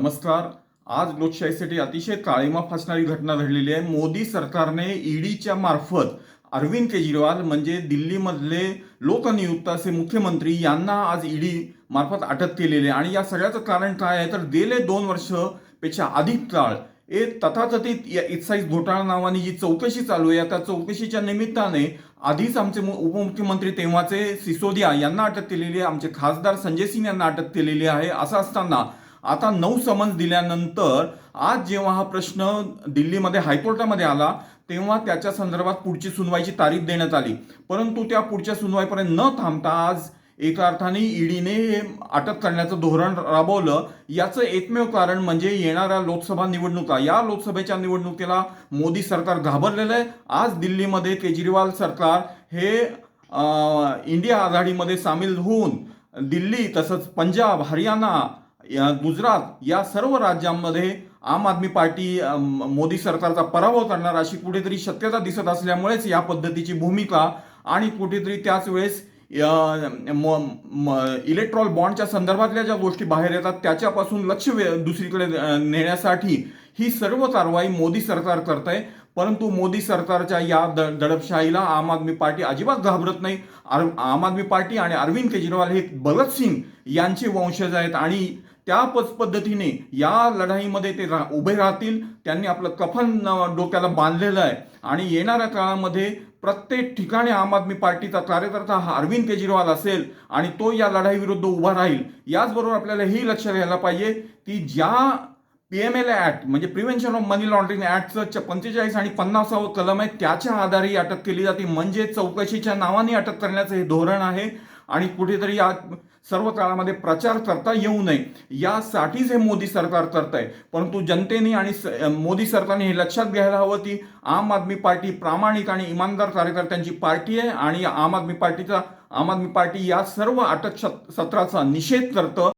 नमस्कार. आज लोकशाहीसाठी अतिशय काळीमा फासणारी घटना घडलेली आहे. मोदी सरकारने ईडीच्या मार्फत अरविंद केजरीवाल म्हणजे दिल्लीमधले लोकनियुक्त असे मुख्यमंत्री यांना आज ईडी मार्फत अटक केलेली आहे. आणि या सगळ्याचं कारण काय आहे? तर गेले दोन वर्षपेक्षा अधिक काळ ए तथाकथित या एक्साईज घोटाळा नावाने जी चौकशी चालू आहे त्या चौकशीच्या निमित्ताने आधीच आमचे मु- उपमुख्यमंत्री तेव्हाचे सिसोदिया यांना अटक केलेली आहे. आमचे खासदार संजय सिंग यांना अटक केलेली आहे. असं असताना आता नऊ समन्स दिल्यानंतर आज जेव्हा हा प्रश्न दिल्लीमध्ये हायकोर्टामध्ये आला तेव्हा त्याच्या संदर्भात पुढची सुनवाईची तारीख देण्यात आली. परंतु त्या पुढच्या सुनवाईपर्यंत न थांबता आज एका अर्थाने ईडीने हे अटक करण्याचं धोरण राबवलं. याचं एकमेव कारण म्हणजे येणाऱ्या लोकसभा निवडणुका. या लोकसभेच्या निवडणुकीला मोदी सरकार घाबरलेलं आहे. आज दिल्लीमध्ये केजरीवाल सरकार हे इंडिया आघाडीमध्ये सामील होऊन दिल्ली तसंच पंजाब हरियाणा या गुजरात या सर्व राज्यांमध्ये आम आदमी पार्टी मोदी सरकारचा पराभव करणार अशी कुठेतरी शक्यता दिसत असल्यामुळेच या पद्धतीची भूमिका आणि कुठेतरी त्याच वेळेस इलेक्ट्रॉल बॉन्डच्या संदर्भातल्या ज्या गोष्टी बाहेर येतात त्याच्यापासून लक्ष वे- दुसरीकडे नेण्यासाठी ही सर्व कारवाई मोदी सरकार करत आहे परंतु मोदी सरकारच्या या द दडपशाहीला आम आदमी पार्टी अजिबात घाबरत नाही. आम आदमी पार्टी आणि अरविंद केजरीवाल हे भगतसिंग यांचे वंशज आहेत आणि त्या पच- पद्धतीने या लढाईमध्ये ते रा- उभे राहतील. त्यांनी आपलं कफन डोक्याला बांधलेलं आहे. आणि येणाऱ्या काळामध्ये प्रत्येक ठिकाणी आम आदमी पार्टीचा कार्यकर्ता हा अरविंद केजरीवाल असेल आणि तो या लढाईविरुद्ध उभा राहील. याचबरोबर आपल्याला हे लक्ष घ्यायला पाहिजे की ज्या पी एम एल ॲक्ट म्हणजे प्रिव्हेन्शन ऑफ मनी लॉन्ड्रिंग ॲक्टचं पंचेचाळीस आणि पन्नासावं कलम आहे त्याच्या आधारे अटक केली जाते. म्हणजे चौकशीच्या नावाने अटक करण्याचं हे धोरण आहे. आणि कुठेतरी या सर्व काळामध्ये प्रचार करता येऊ नये. यासाठीच हे मोदी सरकार करत आहे परंतु जनतेने आणि स- मोदी सरकारने हे लक्षात घ्यायला हवं की आम आदमी पार्टी प्रामाणिक आणि इमानदार कार्यकर्त्यांची पार्टी आहे आणि आम आदमी पार्टीचा आम आदमी पार्टी या सर्व अटक सत- सत्राचा निषेध करतं.